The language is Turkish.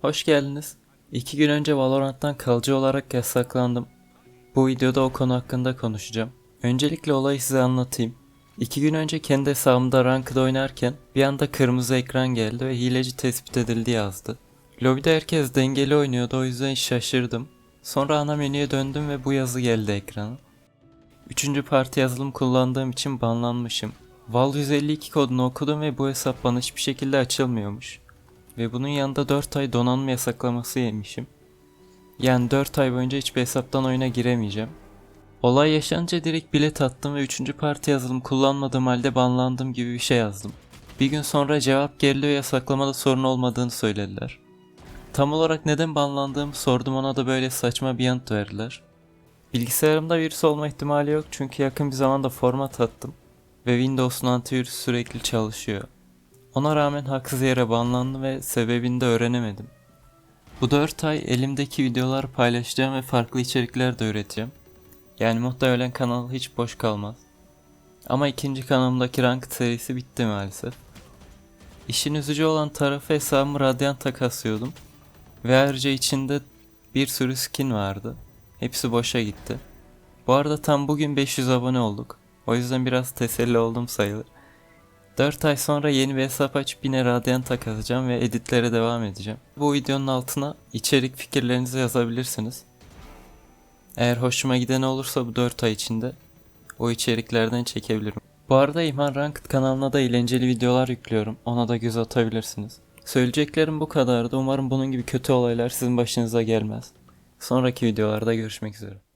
Hoş geldiniz. İki gün önce Valorant'tan kalıcı olarak yasaklandım. Bu videoda o konu hakkında konuşacağım. Öncelikle olayı size anlatayım. İki gün önce kendi hesabımda Ranked oynarken bir anda kırmızı ekran geldi ve hileci tespit edildi yazdı. Lobide herkes dengeli oynuyordu o yüzden şaşırdım. Sonra ana menüye döndüm ve bu yazı geldi ekrana. Üçüncü parti yazılım kullandığım için banlanmışım. Val 152 kodunu okudum ve bu hesap bana hiçbir şekilde açılmıyormuş. Ve bunun yanında 4 ay donanma yasaklaması yemişim. Yani 4 ay boyunca hiçbir hesaptan oyuna giremeyeceğim. Olay yaşanınca direkt bilet attım ve 3. parti yazılım kullanmadığım halde banlandım gibi bir şey yazdım. Bir gün sonra cevap ve yasaklamada sorun olmadığını söylediler. Tam olarak neden banlandığımı sordum ona da böyle saçma bir yanıt verdiler. Bilgisayarımda virüs olma ihtimali yok çünkü yakın bir zamanda format attım ve Windows'un antivirüs sürekli çalışıyor. Ona rağmen haksız yere banlandım ve sebebini de öğrenemedim. Bu 4 ay elimdeki videolar paylaşacağım ve farklı içerikler de üreteceğim. Yani muhtemelen kanal hiç boş kalmaz. Ama ikinci kanalımdaki Ranked serisi bitti maalesef. İşin üzücü olan tarafı hesabımı Radiant'a kasıyordum. Ve ayrıca içinde bir sürü skin vardı. Hepsi boşa gitti. Bu arada tam bugün 500 abone olduk. O yüzden biraz teselli oldum sayılır. 4 ay sonra yeni bir hesap açıp yine Radiant kasacağım ve editlere devam edeceğim. Bu videonun altına içerik fikirlerinizi yazabilirsiniz. Eğer hoşuma giden olursa bu 4 ay içinde o içeriklerden çekebilirim. Bu arada İman Ranked kanalına da eğlenceli videolar yüklüyorum. Ona da göz atabilirsiniz. Söyleyeceklerim bu kadardı. Umarım bunun gibi kötü olaylar sizin başınıza gelmez. Sonraki videolarda görüşmek üzere.